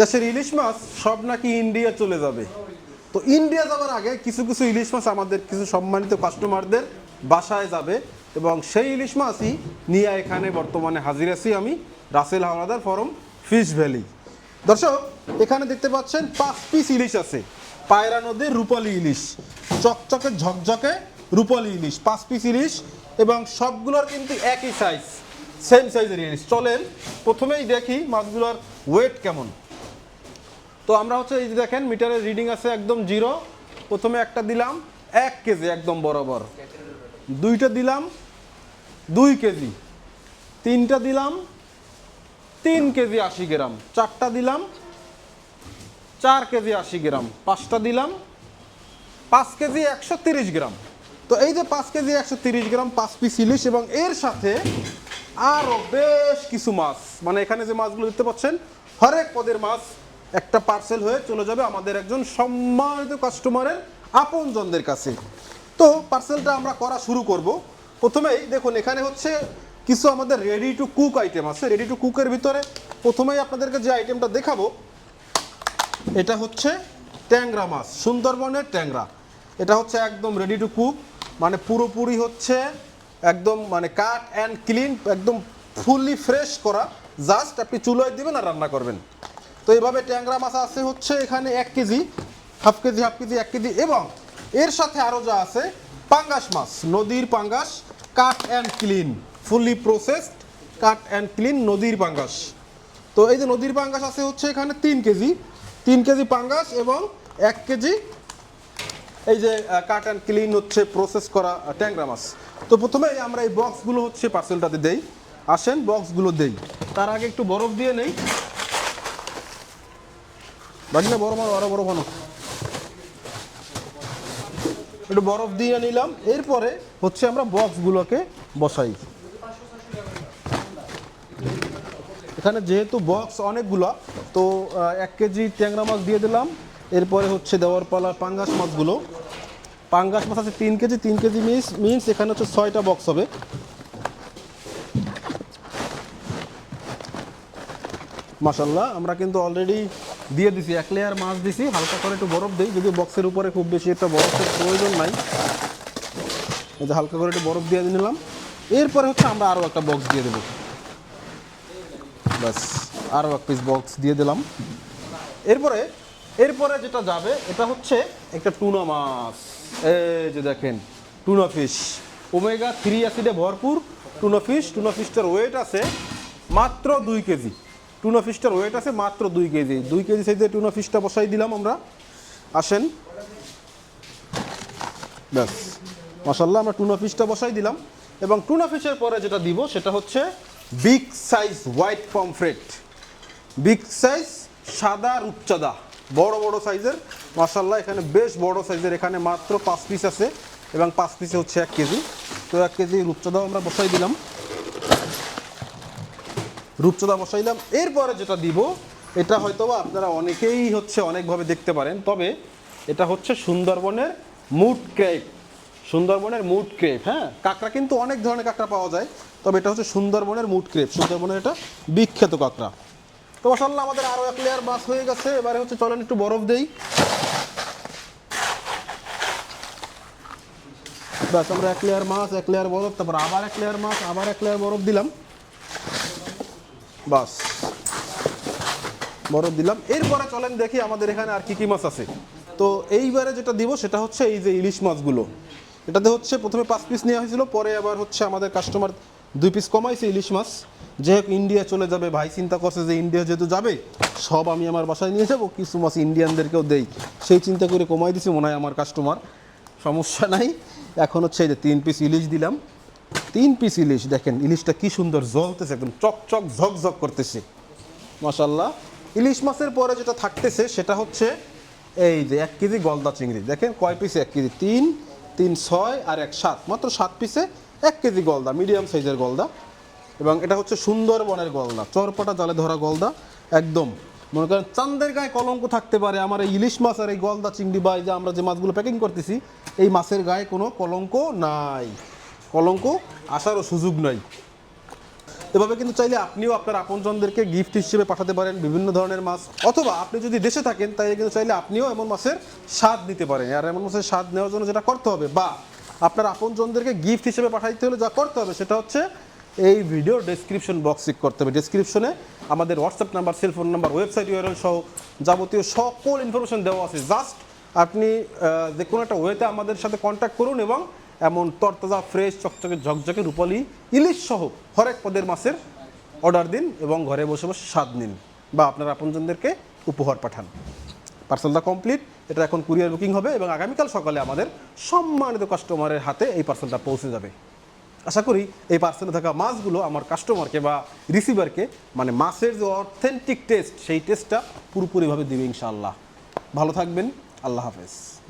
দেশের ইলিশ মাছ সব নাকি ইন্ডিয়া চলে যাবে। তো ইন্ডিয়া যাওয়ার আগে কিছু কিছু ইলিশ মাছ আমাদের কিছু সম্মানিত কাস্টমারদের বাসায় যাবে এবং সেই ইলিশ মাছই নিয়ে এখানে বর্তমানে হাজির আছি আমি, Rasel Howlader from Fish Valley. দর্শক, এখানে দেখতে পাচ্ছেন পাঁচ পিস ইলিশ আছে। পায়রা নদীর রূপালী ইলিশ, চকচকে ঝকঝকে রূপালী ইলিশ, পাঁচ পিস ইলিশ এবং সবগুলোর কিন্তু একই সাইজ সেম সাইজের ইলিশ। চলেন, প্রথমেই দেখি মাছগুলোর ওয়েট কেমন। তো আমরা হচ্ছে এই যে দেখেন, মিটারের রিডিং আছে একদম জিরো প্রথমে একটা দিলাম, এক কেজি একদম বরাবর। দুইটা দিলাম, দুই কেজি। তিনটা দিলাম, তিন কেজি আশি গ্রাম। চারটা দিলাম, চার কেজি আশি গ্রাম। পাঁচটা দিলাম, পাঁচ কেজি একশো তিরিশ গ্রাম। তো এই যে পাঁচ কেজি একশো তিরিশ গ্রাম, পাঁচ পিস ইলিশ, এবং এর সাথে আরও বেশ কিছু মাছ। মানে এখানে যে মাছগুলো দেখতে পাচ্ছেন, হরেক পদের মাছ। একটা পার্সেল হয়ে চলে যাবে আমাদের একজন সম্মানিত কাস্টমারের আপনজনদের কাছে। তো পার্সেলটা আমরা করা শুরু করব। প্রথমেই দেখুন, এখানে হচ্ছে কিছু আমাদের রেডি টু কুক আইটেম আছে। রেডি টু কুকের ভিতরে প্রথমেই আপনাদেরকে যে আইটেমটা দেখাবো, এটা হচ্ছে ট্যাংরা মাছ, সুন্দরবনের ট্যাংরা। এটা হচ্ছে একদম রেডি টু কুক মানে পুরোপুরি হচ্ছে একদম মানে কাট অ্যান্ড ক্লিন একদম ফুললি ফ্রেশ করা। জাস্ট আপনি চুলোয় দিবেন আর রান্না করবেন। তো এইভাবে ট্যাংরা মাছ আছে হচ্ছে এখানে এক KG, half KG half KG, এক কেজি এবং এর সাথে আরও যা আছে, পাঙ্গাস মাছ, নদীর পাঙ্গাস, cut and clean, fully processed cut and clean নদীর পাঙ্গাস। তো এই যে নদীর পাঙ্গাস আছে হচ্ছে এখানে তিন কেজি তিন কেজি পাঙ্গাস এবং এক কেজি এই যে কাট অ্যান্ড ক্লিন হচ্ছে প্রসেস করা ট্যাংরা মাছ। তো প্রথমে আমরা এই বক্সগুলো হচ্ছে পার্সেলটাতে দেই। আসেন বক্সগুলো দেই। তার আগে একটু বরফ দিয়ে নেই। বাকি না বড় বানো আরও বড় বানো একটু বরফ দিয়ে নিলাম। এরপরে হচ্ছে আমরা বক্সগুলোকে বসাই। এখানে যেহেতু বক্স অনেকগুলো, তো এক কেজি ট্যাংরা মাছ দিয়ে দিলাম। এরপরে হচ্ছে দেওয়ার পালা পাঙ্গাস মাছগুলো। পাঙ্গাস মাছ আছে তিন কেজি তিন কেজি মিস মিন্স এখানে হচ্ছে ছয়টা বক্স হবে। মাসাল্লাহ আমরা কিন্তু অলরেডি দিয়ে দিছি, এক লেয়ার মাছ দিছি, হালকা করে একটু বরফ দিই, যদি বক্সের উপরে খুব বেশি একটা বরফের প্রয়োজন নাই। এই যে হালকা করে একটু বরফ দিয়ে নিলাম। এরপরে হচ্ছে আমরা আরও একটা বক্স দিয়ে দেবো। ব্যাস আরও এক পিস বক্স দিয়ে দিলাম। এরপরে এরপরে যেটা যাবে, এটা হচ্ছে একটা টুনা মাছ। এই যে দেখেন, টুনা ফিশ ওমেগা থ্রি অ্যাসিডে ভরপুর টুনা ফিশ টুনা ফিশটার ওয়েট আছে মাত্র দুই কেজি। টুনা ফিশটার ওয়েট আছে মাত্র দুই কেজি। দুই কেজি সাইজে টুনা ফিশটা বসাই দিলাম আমরা। আসেন। ব্যাস। মশাল্লা আমরা টুনা ফিশটা বসাই দিলাম। এবং টুনা ফিশের পরে যেটা দিব সেটা হচ্ছে big size white pomfret big size সাদা রূপচাঁদা। বড় বড় সাইজের মাসাল্লাহ এখানে বেশ বড় সাইজের এখানে মাত্র পাঁচ পিস আছে। এবং পাঁচ পিসে হচ্ছে এক কেজি। তো এক কেজি রূপচাঁদাও আমরা বসাই দিলাম। রূপচাঁদা বসাইলাম। এরপরে যেটা দিব, এটা হয়তো আপনারা অনেকেই হচ্ছে অনেকভাবে দেখতে পারেন, তবে এটা হচ্ছে সুন্দরবনের মুড ক্রেপ। সুন্দরবনের মুড ক্রেপ হ্যাঁ? কাঁকড়া কিন্তু অনেক ধরনের কাঁকড়া পাওয়া যায়, তবে এটা হচ্ছে সুন্দরবনের মুড ক্রেপ। সুন্দরবনের এটা বিখ্যাত কাঁকড়া। তো মাসাল্লাহ আমাদের আরও এক লেয়ার মাছ হয়ে গেছে। এবারে হচ্ছে চলেন একটু বরফ দেই। ব্যাস, আমরা এক লেয়ার মাছ, এক লেয়ার বরফ, তারপর আবার এক লেয়ার মাছ, আবার এক লেয়ার বরফ দিলাম। বাস। বরফ দিলাম। এরপরে চলেন দেখি আমাদের এখানে আর কি কি মাছ আছে। তো এইবারে যেটা দিব সেটা হচ্ছে এই যে ইলিশ মাছগুলো। এটাতে হচ্ছে প্রথমে পাঁচ পিস নেওয়া হয়েছিল, পরে আবার হচ্ছে আমাদের কাস্টমার দুই পিস কমাইছে ইলিশ মাছ। যেহেতু ইন্ডিয়া চলে যাবে। ভাই চিন্তা করছে যে ইন্ডিয়া যেহেতু যাবে, সব আমি আমার বাসায় নিয়ে যাব, কিছু মাছ ইন্ডিয়ানদেরকেও দেই। সেই চিন্তা করে কমাই দিছি, মনে হয় আমার কাস্টমার সমস্যা নাই। এখন হচ্ছে এই যে তিন পিস ইলিশ দিলাম। তিন পিস ইলিশ দেখেন ইলিশটা কি সুন্দর জ্বলতেছে একদম চকচক ঝকঝক করতেছে। মাশাল্লাহ ইলিশ মাছের পরে যেটা থাকতেছে সেটা হচ্ছে এই যে এক কেজি গলদা চিংড়ি। দেখেন কয় পিসে এক কেজি তিন তিন ছয় আর এক সাত। মাত্র সাত পিসে এক কেজি গলদা মিডিয়াম সাইজের গলদা। এবং এটা হচ্ছে সুন্দরবনের গলদা চরপাটা জালে ধরা গলদা। একদম মনে করেন চান্দের গায়ে কলঙ্ক থাকতে পারে আমার এই ইলিশ মাছ আর এই গলদা চিংড়ি বা এই যে আমরা যে মাছগুলো প্যাকিং করতেছি এই মাছের গায়ে কোনো কলঙ্ক নাই। কলঙ্ক আসারও সুযোগ নাই। এভাবে কিন্তু চাইলে আপনিও আপনার আপনজনদেরকে গিফট হিসেবে পাঠাতে পারেন বিভিন্ন ধরনের মাছ। অথবা আপনি যদি দেশে থাকেন তাই কিন্তু চাইলে আপনিও এমন মাছের স্বাদ নিতে পারেন। আর এমন মাছের স্বাদ নেওয়ার জন্য যেটা করতে হবে, বা আপনার আপনজনদেরকে গিফট হিসেবে পাঠাইতে হলে যা করতে হবে সেটা হচ্ছে এই ভিডিও ডেসক্রিপশন বক্স চেক করতে হবে। ডেসক্রিপশনে আমাদের WhatsApp number cellphone number website URL সহ যাবতীয় সকল ইনফরমেশন দেওয়া আছে। জাস্ট আপনি যে কোনো একটা ওয়েতে আমাদের সাথে কন্ট্যাক্ট করুন এবং এমন তরতাজা ফ্রেশ চকচকে, ঝকঝকে রূপালি ইলিশ সহ হরেক পদের মাছের অর্ডার দিন এবং ঘরে বসে বসে স্বাদ নিন বা আপনার আপনজনদেরকে উপহার পাঠান। পার্সেলটা কমপ্লিট এটা এখন কুরিয়ার বুকিং হবে এবং আগামীকাল সকালে আমাদের সম্মানিত কাস্টমারের হাতে এই পার্সেলটা পৌঁছে যাবে। আশা করি এই পার্সেলে থাকা মাছগুলো আমার কাস্টমারকে বা রিসিভারকে মানে মাছের যে অথেন্টিক টেস্ট সেই টেস্টটা পুরোপুরিভাবে দিবে ইনশাআল্লাহ। ভালো থাকবেন, আল্লাহ হাফেজ।